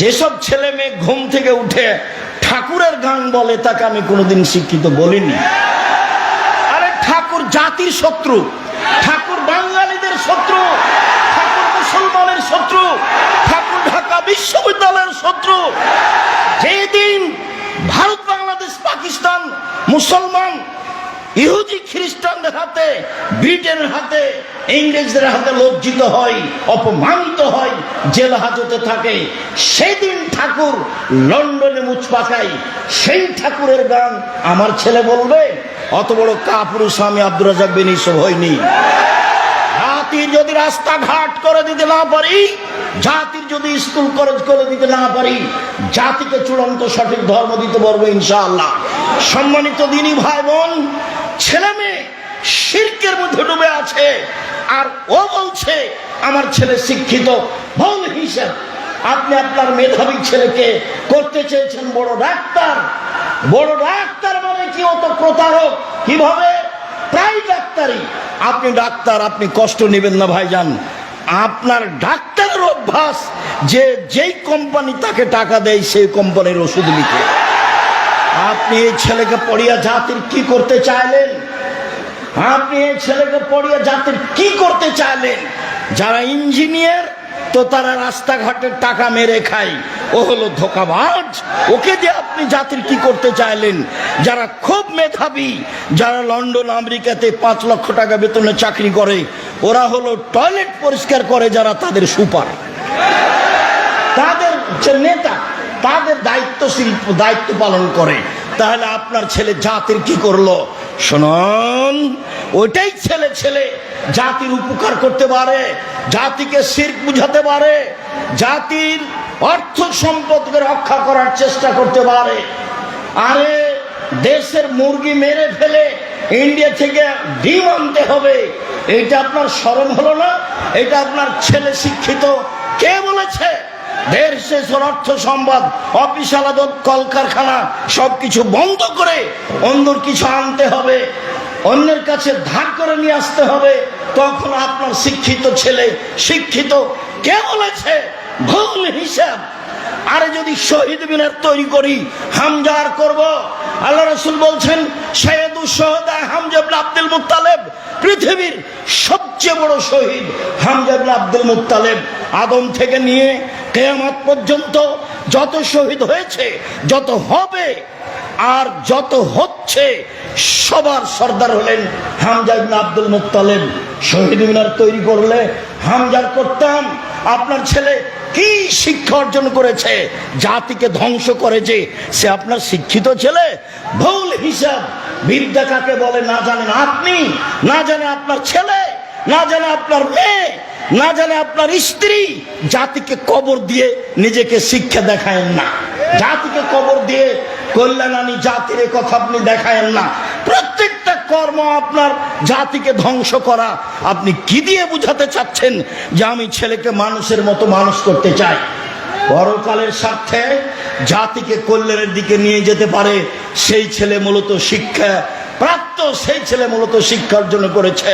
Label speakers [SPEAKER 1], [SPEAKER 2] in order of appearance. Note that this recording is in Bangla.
[SPEAKER 1] যেসব ছেলে মেয়ে ঘুম থেকে উঠে ঠাকুরের গান বলে, তাকে আমি কোনোদিন শিক্ষিত বলিনি। আরে ঠাকুর জাতির শত্রু, ঠাকুর বাঙালিদের শত্রু, ঠাকুর মুসলমানের শত্রু, ঠাকুর ঢাকা বিশ্ববিদ্যালয়ের শত্রু। যেদিন ভারত, বাংলাদেশ, পাকিস্তান মুসলমান ইহুদি খ্রিস্টানদের হাতে, ব্রিটেনের হাতে, ইংরেজদের হাতে লজ্জিত হয়, অপমানিত হয়, জেল হাজতে থাকে। সেদিন ঠাকুর লন্ডনে মুচ পাকাই সেই ঠাকুরের গান আমার ছেলে বলবে, অত বড় কাপুরুষ আমি আব্দুর রাজাক বিন ইসব হয়নি জাতির যদি রাস্তাঘাট করে দিতে না পারি, জাতির যদি স্কুল, কলেজ করে দিতে না পারি, জাতিকে চূড়ান্ত সঠিক ধর্ম দিতে পারব ইনশাআল্লাহ। সম্মানিত দিনী ভাই বোন ছেলে মেয়ে শির্কের মধ্যে ডুবে আছে। আর ও বলছে, আমার ছেলে শিক্ষিত, ভুল হিসাব। আপনি আপনার মেধাবী ছেলেকে করতে চেয়েছেন, বড় ডাক্তার। বড় ডাক্তার মানে কি? অত প্রতারক। কীভাবে? প্রায় ডাক্তারই। আপনি ডাক্তার, আপনি কষ্ট নেবেন না, ভাইজান। আপনার ডাক্তারের অভ্যাস, যে যেই কোম্পানি তাকে টাকা দেয়, সেই কোম্পানির ওষুধ লিখে। আপনি এই ছেলেকে পড়িয়া জাতির কি করতে চাইলেন? আপনি এই ছেলেকে পড়িয়া জাতির কি করতে চাইলেন? যারা ইঞ্জিনিয়ার, তো তারা রাস্তাঘাটের টাকা মেরে খায়। ও হলো ধোকাবাজ। ওকে দিয়ে আপনি জাতির কি করতে চাইলেন? যারা খুব মেধাবী, যারা লন্ডন, আমেরিকাতে পাঁচ লক্ষ টাকা বেতনে চাকরি করে, ওরা হলো টয়লেট পরিষ্কার করে যারা তাদের সুপার। তাদের যে নেতা তাদের দায়িত্বশীল দায়িত্ব পালন করে। তাহলে আপনার ছেলে জাতির কি করল? শুনুন, ওইটাই ছেলে ছেলে জাতির উপকার করতে পারে, জাতিকে শির্ক বুঝাতে পারে, জাতির অর্থ সম্পদকে রক্ষা করার চেষ্টা করতে পারে। আরে, দেশের মুরগি মেরে ফেলে ইন্ডিয়া থেকে ডিম আনতে হবে, এটা আপনার স্মরণ হলো না? এটা আপনার ছেলে শিক্ষিত। কে বলেছে? অর্থ অফিস আলাদত কলকারখানা, সবকিছু বন্ধ করে অন্যর কিছু আনতে হবে, অন্যের কাছে ধার করে নিয়ে আসতে হবে। তখন আপনার শিক্ষিত ছেলে, শিক্ষিত, কে বলেছে? ভুল হিসাব। আরে যদি শহীদ মিনার তৈরি করি হামজার করব? আল্লাহ রসুল বলছেন সৈয়দুল সোহদা হামজাবুল আব্দুল মুতালেব পৃথিবীর সবচেয়ে বড় শহীদ হামজাবুল আব্দুল মুতালেব আদম থেকে নিয়ে কেয়ামত পর্যন্ত যত শহীদ হয়েছে, যত হবে আর যত হচ্ছে, সবার সর্দার হলেন হামজা আব্দুল মুত্তালেব। শহীদ মিনার তৈরি করলে হামজার করতাম, আপনার ছেলে কি শিক্ষা অর্জন করেছে? জাতিকে ধ্বংস করেছে। সে আপনার শিক্ষিত ছেলে? ভুল হিসাব। বিদ্যা কাকে বলে না জানেন আপনি? না জানে আপনার ছেলে? না জানে আপনার মেয়ে? না জানে আপনার স্ত্রী? জাতিকে কবর দিয়ে নিজেকে শিক্ষা দেখায়েন না। জাতিকে কবর দিয়ে কল্যাণ আনি জাতির কথা আপনি দেখায়েন না। প্রত্যেকটা কর্ম আপনার জাতিকে ধ্বংস করা। আপনি কি দিয়ে বুঝাতে চাচ্ছেন যে আমি ছেলেকে মানুষের মতো মানুষ করতে চাই? পরকালের স্বার্থে জাতিকে কল্যাণের দিকে নিয়ে যেতে পারে। সেই ছেলে মূলত শিক্ষা, প্রাপ্ত সেই ছেলে মূলত শিক্ষার জন্য করেছে।